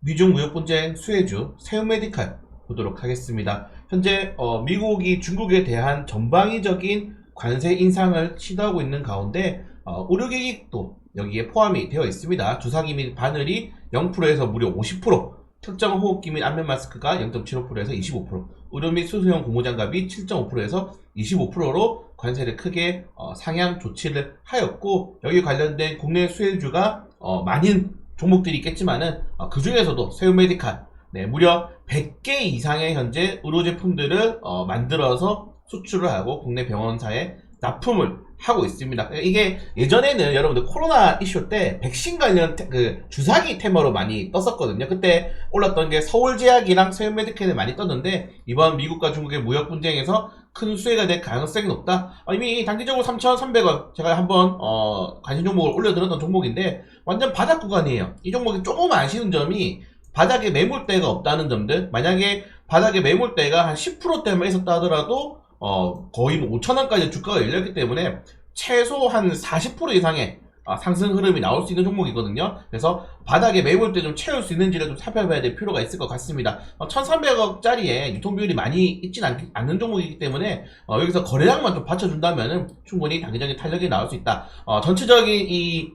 미중 무역 분쟁 수혜주 세우메디칼 보도록 하겠습니다. 현재 어, 미국이 중국에 대한 전방위적인 관세 인상을 시도하고 있는 가운데 어, 의료기기도 여기에 포함이 되어 있습니다. 주사기 및 바늘이 0%에서 무려 50%, 특정 호흡기 및 안면 마스크가 0.75%에서 25%, 의료 및 수소형 고무장갑이 7.5%에서 25%로 관세를 크게 어, 상향 조치를 하였고 여기 관련된 국내 수혜주가 어, 많은 종목들이 있겠지만은 어, 그 중에서도 세우메디칼 네, 무려 100개 이상의 현재 의료 제품들을 어, 만들어서 수출을 하고 국내 병원사에 납품을 하고 있습니다. 이게 예전에는 여러분들 코로나 이슈 때 백신 관련 테- 그 주사기 테마로 많이 떴었거든요. 그때 올랐던 게 서울제약이랑 세운메디칼을 많이 떴는데 이번 미국과 중국의 무역 분쟁에서 큰 수혜가 될 가능성이 높다. 어, 이미 단기적으로 3,300원 제가 한번 어, 관심 종목을 올려드렸던 종목인데 완전 바닥 구간이에요. 이 종목이 조금 아쉬운 점이 바닥에 매물대가 없다는 점들. 만약에 바닥에 매물대가 한 10%대만 있었다 하더라도 어, 거의 5천원까지 주가가 열렸기 때문에 최소 한 40% 이상의 아, 상승 흐름이 나올 수 있는 종목이거든요. 그래서 바닥에 매물대 좀 채울 수 있는지를 좀 살펴봐야 될 필요가 있을 것 같습니다. 1,300억짜리에 유통 비율이 많이 있진 않, 않는 종목이기 때문에 어, 여기서 거래량만 좀 받쳐준다면 충분히 단기적인 탄력이 나올 수 있다. 어, 전체적인 이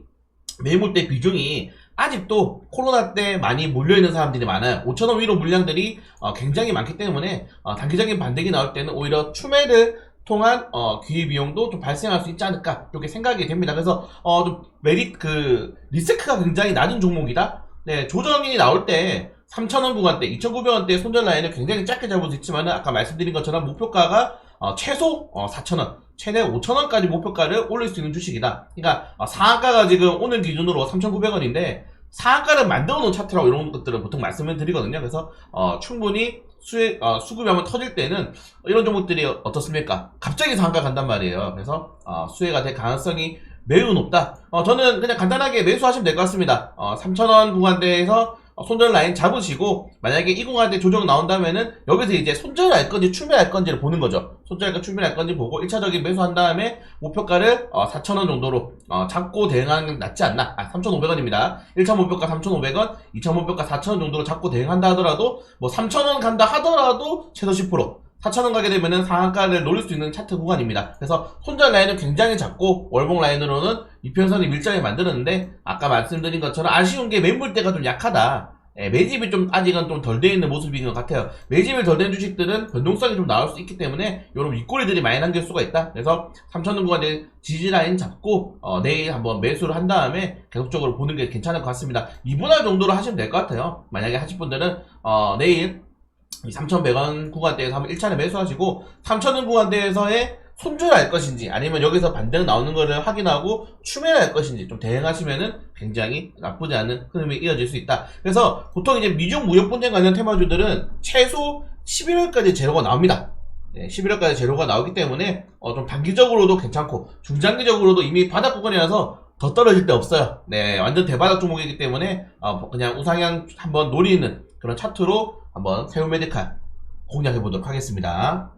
매물대 비중이 아직도 코로나 때 많이 몰려있는 사람들이 많아요. 5천원 위로 물량들이 어, 굉장히 많기 때문에 어, 단기적인 반등이 나올 때는 오히려 추매를 통한 어, 기회 비용도 좀 발생할 수 있지 않을까 이렇게 생각이 됩니다. 그래서 어, 좀 메리 그 리스크가 굉장히 낮은 종목이다. 네, 조정이 나올 때 3,000원 구간대, 2,900원대 손절 라인을 굉장히 짧게 잡을 수 있지만 아까 말씀드린 것처럼 목표가가 어, 최소 어, 4,000원, 최대 5,000원까지 목표가를 올릴 수 있는 주식이다. 그러니까 어, 상한가가 지금 오늘 기준으로 3,900원인데 상한가를 만들어 놓은 차트라고 이런 것들은 보통 말씀을 드리거든요. 그래서 어, 충분히 수혜, 어, 수급이 한번 터질 때는 이런 종목들이 어떻습니까? 갑자기 상한가 간단 말이에요. 그래서 어, 수혜가 될 가능성이 매우 높다. 어, 저는 그냥 간단하게 매수하시면 될 것 같습니다. 어, 3,000원 구간대에서 어, 손절 라인 잡으시고 만약에 이 구간대 조정 나온다면은 여기서 이제 손절할 건지 추매할 건지를 보는 거죠. 손절할까 추매할 건지 보고 1차적인 매수한 다음에 목표가를 어, 4,000원 정도로 어, 잡고 대응하는 게 낫지 않나? 아, 3,500원입니다. 1차 목표가 3,500원, 2차 목표가 4,000원 정도로 잡고 대응한다 하더라도 뭐 3,000원 간다 하더라도 최소 10% 4,000원 가게 되면은 상한가를 노릴 수 있는 차트 구간입니다. 그래서 손절 라인은 굉장히 작고 월봉 라인으로는 이평선이 밀장에 만들었는데 아까 말씀드린 것처럼 아쉬운 게 매물대가 좀 약하다. 예, 매집이 좀 아직은 좀 덜 돼 있는 모습인 것 같아요. 매집이 덜 된 주식들은 변동성이 좀 나올 수 있기 때문에 이런 윗꼬리들이 많이 남길 수가 있다. 그래서 3,000원 구간에 지지 라인 잡고 어, 내일 한번 매수를 한 다음에 계속적으로 보는 게 괜찮을 것 같습니다. 2분할 정도로 하시면 될 것 같아요. 만약에 하실 분들은 어, 내일 이 3,100원 구간대에서 한번 1차례 매수하시고 3,000원 구간대에서의 손절할 것인지 아니면 여기서 반등 나오는 거를 확인하고 추매할 것인지 좀 대응하시면은 굉장히 나쁘지 않은 흐름이 이어질 수 있다. 그래서 보통 이제 미중 무역 분쟁 관련 테마주들은 최소 11월까지 재료가 나옵니다. 네, 11월까지 재료가 나오기 때문에 어, 좀 단기적으로도 괜찮고 중장기적으로도 이미 바닥 구간이라서 더 떨어질 데 없어요. 네, 완전 대바닥 종목이기 때문에 어, 그냥 우상향 한번 노리는 그런 차트로 한번 세우메디칼 공략해 보도록 하겠습니다.